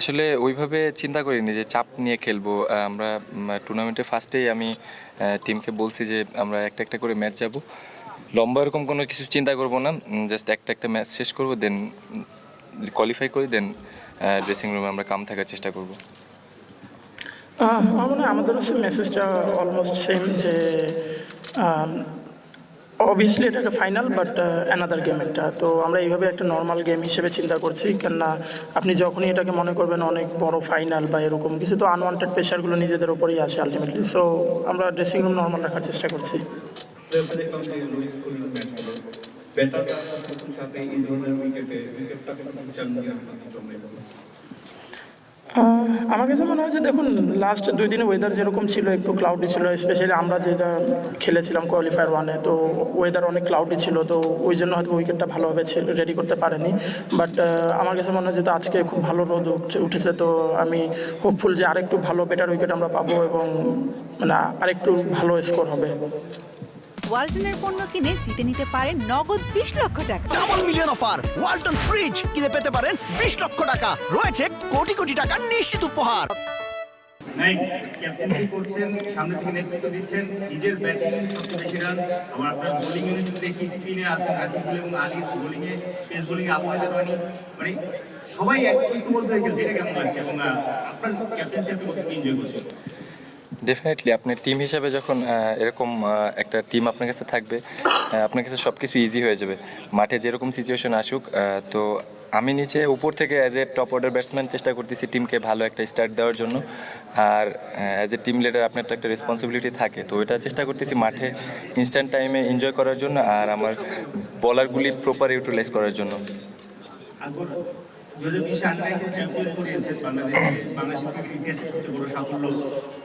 আসলে ওইভাবে চিন্তা করিনি যে চাপ নিয়ে খেলব। আমরা টুর্নামেন্টে ফার্স্টেই আমি টিমকে বলছি যে আমরা একটা একটা করে ম্যাচ যাব। লম্বা এরকম কোনো কিছু চিন্তা করব না জাস্ট একটা একটা ম্যাচ শেষ করব দেন কোয়ালিফাই করি দেন ড্রেসিং রুমে আমরা কাম থাকার চেষ্টা করব। আমাদের মেসেজটা অলমোস্ট সেম যে অবভিয়াসলি এটা একটা ফাইনাল বাট অ্যানাদার গেম একটা। তো আমরা এইভাবে একটা নর্মাল গেম হিসেবে চিন্তা করছি, কেননা আপনি যখনই এটাকে মনে করবেন অনেক বড় ফাইনাল বা এরকম কিছু, তো আনওয়ান্টেড প্রেশারগুলো নিজেদের ওপরেই আসে আলটিমেটলি সো আমরা ড্রেসিং রুম নর্মাল রাখার চেষ্টা করছি। আমার কাছে মনে হয় যে দেখুন লাস্ট দুই দিনে ওয়েদার যেরকম ছিল, একটু ক্লাউডি ছিল স্পেশালি আমরা যেটা খেলেছিলাম কোয়ালিফায়ার ওয়ানে তো ওয়েদার অনেক ক্লাউডি ছিল, তো ওই জন্য হয়তো উইকেটটা ভালোভাবে রেডি করতে পারেনি। বাট আমার কাছে মনে হয় যে আজকে খুব ভালো রোদ উঠেছে তো আমি হোপফুল যে আরেকটু ভালো বেটার উইকেট আমরা পাবো এবং মানে আরেকটু ভালো স্কোর হবে। ওয়ালটনের পণ্য কিনে জিতে নিতে পারেন নগদ বিশ লক্ষ টাকা। Double million offer Walton fridge কিনে পেতে পারেন বিশ লক্ষ টাকা। রয়েছে কোটি কোটি টাকার নিশ্চিত উপহার। ক্যাপ্টেন্সি করছেন সামনে থেকে নেতৃত্ব দিচ্ছেন নিজের ব্যাটিং সবচেয়ে বেশি রান আবার আপনার বোলিং ইউনিট যদি দেখি স্পিনে আছেন রাকিবুল এবং আলিস বোলিং এ পেস বোলিং এ আপনাদের রানি মানে সবাই এক ঐক্যবদ্ধ হয়ে গেছে এটা কেমন লাগছে? এবং আপনার ক্যাপ্টেন্সি আপনি কতটুকু এনজয় করছেন? ডেফিনেটলি আপনি টিম হিসাবে যখন এরকম একটা টিম আপনার কাছে থাকবে আপনার কাছে সব কিছু ইজি হয়ে যাবে। মাঠে যেরকম সিচুয়েশন আসুক তো আমি নিচে উপর থেকে as a top order batsman চেষ্টা করতেছি টিমকে ভালো একটা স্টার্ট দেওয়ার জন্য। আর অ্যাজ এ টিম লিডার আপনার তো একটা রেসপন্সিবিলিটি থাকে, তো এটা চেষ্টা করতেছি মাঠে ইনস্ট্যান্ট টাইমে এনজয় করার জন্য আর আমার বলারগুলি প্রপার ইউটিলাইজ করার জন্য। দু হাজার বিশে আন্ডার চ্যাম্পিয়ন করিয়েছেন বাংলাদেশে বাংলাদেশ ক্রিকেট ইতিহাসের সবচেয়ে বড় সাফল্য।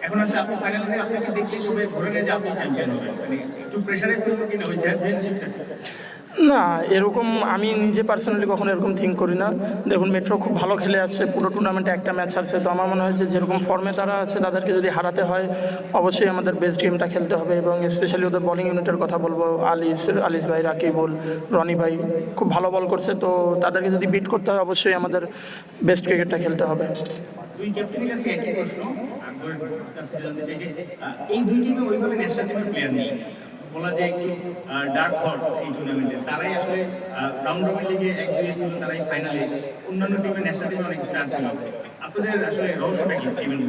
এখন আসলে আপনি ফাইনাল থেকে আপনাকে দেখতে সবাই ধরে নেয় যে আপনি চ্যাম্পিয়ন হবেন। মানে একটু প্রেশারে ফেলব কিনা ওই চ্যাম্পিয়নশিপটা না, এরকম আমি নিজে পার্সোনালি কখনো এরকম থিঙ্ক করি না। দেখুন মেট্রো খুব ভালো খেলে আসছে, পুরো টুর্নামেন্টে একটা ম্যাচ হারছে। তো আমার মনে হয় যে যেরকম ফর্মে তারা আছে, তাদেরকে যদি হারাতে হয়, অবশ্যই আমাদের বেস্ট গেমটা খেলতে হবে এবং স্পেশালি ওদের বলিং ইউনিটের কথা বলব, আলিস আলিস ভাই রাকিবুল রনি ভাই, খুব ভালো বল করছে। তো তাদেরকে যদি বিট করতে হয়, অবশ্যই আমাদের বেস্ট ক্রিকেটটা খেলতে হবে। এই দুই টিমে ওইভাবে ন্যাশনাল টিমের প্লেয়ার নেই। বলা যায় একটু ডার্ক হর্স এই টুর্নামেন্টে তারাই আসলে রাউন্ড রবিন লিগে এক দুই ছিল, তারাই ফাইনালে অন্যান্য টিমে ন্যাশনাল টিমে অনেক স্টার ছিল। আপনাদের আসলে রহস্যটা কি? টিমের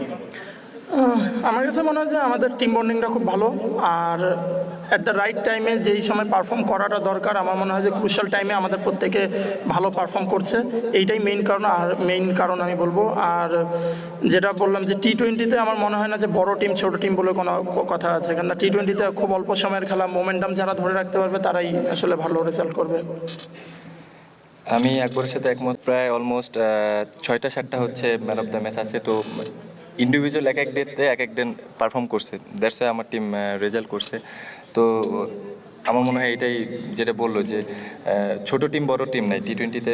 আমার কাছে মনে হয় যে আমাদের টিম বন্ডিংটা খুব ভালো। আর অ্যাট দ্য রাইট টাইমে যেই সময় পারফর্ম করাটা দরকার, আমার মনে হয় যে ক্রুশাল টাইমে আমাদের প্রত্যেকে ভালো পারফর্ম করছে। এইটাই মেইন কারণ, আর মেইন কারণ আমি বলব। আর যেটা বললাম যে টি টোয়েন্টিতে আমার মনে হয় না যে বড় টিম ছোট টিম বলে কোনো কথা আছে। কেননা টি টোয়েন্টিতে খুব অল্প সময়ের খেলা মোমেন্টাম যারা ধরে রাখতে পারবে, তারাই আসলে ভালো রেজাল্ট করবে। আমি আকবরের সাথে একমত। প্রায় অলমোস্ট ছয়টা, সাতটা হচ্ছে ম্যান অফ দ্য ম্যাচ আছে। তো ইন্ডিভিজুয়াল এক এক ডেতে এক এক দিন পারফর্ম করছে। দ্যাটস আমার টিম রেজাল্ট করছে। তো আমার মনে হয় এটাই যেটা বলল যে ছোট টিম, বড় টিম নাই টি টোয়েন্টিতে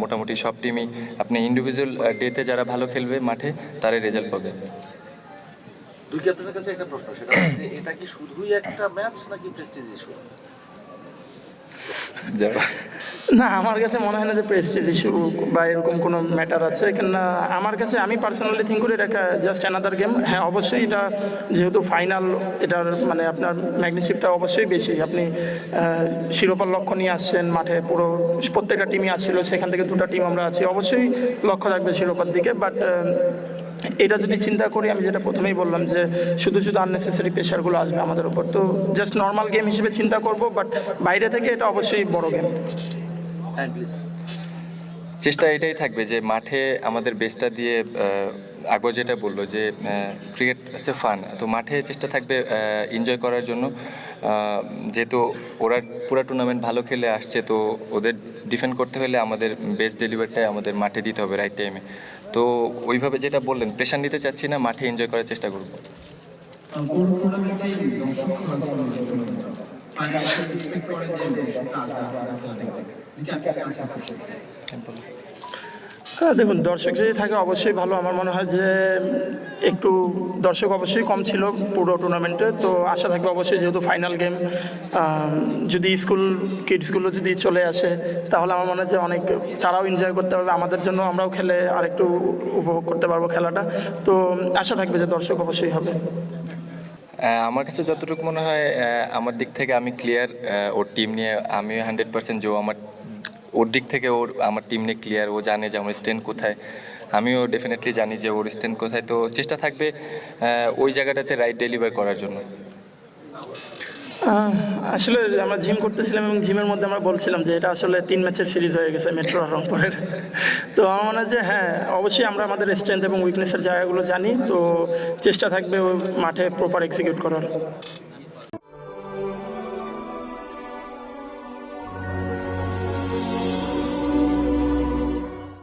মোটামুটি সব টিমই আপনি ইন্ডিভিজুয়াল ডেতে যারা ভালো খেলবে মাঠে তারাই রেজাল্ট পাবে। দুই ক্যাপ্টেনের কাছে একটা প্রশ্ন, সেটা এটা কি শুধুই একটা ম্যাচ নাকি প্রেস্টিজ ইস্যু না, আমার কাছে মনে হয় না যে প্রেস্টিজ ইস্যু বা এরকম কোনো ম্যাটার আছে। কেননা আমার কাছে আমি পার্সোনালি থিঙ্ক করি এটা জাস্ট অ্যানাদার গেম হ্যাঁ অবশ্যই এটা যেহেতু ফাইনাল এটার মানে আপনার ম্যাগনিসিপটা অবশ্যই বেশি। আপনি শিরোপার লক্ষ্য নিয়ে আসছেন, মাঠে পুরো প্রত্যেকটা টিমই আসছিল, সেখান থেকে দুটো টিম আমরা আছি। অবশ্যই লক্ষ্য রাখবে শিরোপার দিকে বাট এটা যদি চিন্তা করি, আমি যেটা প্রথমেই বললাম যে শুধু শুধু আননেসেসারি প্রেশারগুলো আসবে আমাদের উপর। তো জাস্ট নর্মাল গেম হিসেবে চিন্তা করব বাট বাইরে থেকে এটা অবশ্যই বড় গেম চেষ্টা এটাই থাকবে যে মাঠে আমাদের বেসটা দিয়ে আগর যেটা বলল যে ক্রিকেট হচ্ছে ফান তো মাঠে চেষ্টা থাকবে এনজয় করার জন্য। যেহেতু ওরা পুরা টুর্নামেন্ট ভালো খেলে আসছে তো ওদের ডিফেন্ড করতে হলে আমাদের বেস্ট ডেলিভারিটাই আমাদের মাঠে দিতে হবে রাইট টাইমে তো ওইভাবে যেটা বললেন প্রেশার নিতে চাচ্ছি না মাঠে এনজয় করার চেষ্টা করব। করা হ্যাঁ দেখুন, দর্শক যদি থাকে, অবশ্যই ভালো। আমার মনে হয় যে একটু দর্শক অবশ্যই কম ছিল পুরো টুর্নামেন্টে তো আশা থাকবে অবশ্যই যেহেতু ফাইনাল গেম যদি স্কুল কিডসগুলো যদি চলে আসে, তাহলে আমার মনে হয় যে অনেক তারাও এনজয় করতে পারবে। আমাদের জন্য আমরাও খেলে আরেকটু উপভোগ করতে পারব খেলাটা। তো আশা থাকবে যে দর্শক অবশ্যই হবে। আমার কাছে যতটুকু মনে হয় আমার দিক থেকে আমি ক্লিয়ার ওর টিম নিয়ে আমি হান্ড্রেড পার্সেন্ট যে আমার ওর দিক থেকে ওর, আমার টিম নিয়ে ক্লিয়ার ও জানে যে আমার স্ট্যান্ড কোথায়। আমিও ডেফিনেটলি জানি যে ওর স্ট্যান্ড কোথায়। তো চেষ্টা থাকবে ওই জায়গাটাতে রাইট ডেলিভার করার জন্য। আসলে আমরা জিম করতেছিলাম এবং জিমের মধ্যে আমরা বলছিলাম যে এটা আসলে তিন ম্যাচের সিরিজ হয়ে গেছে মেট্রো আর রংপুরের। তো আমার মনে হয় যে হ্যাঁ অবশ্যই আমরা আমাদের স্ট্রেংথ এবং উইকনেসের জায়গাগুলো জানি। তো চেষ্টা থাকবে মাঠে প্রপার এক্সিকিউট করার।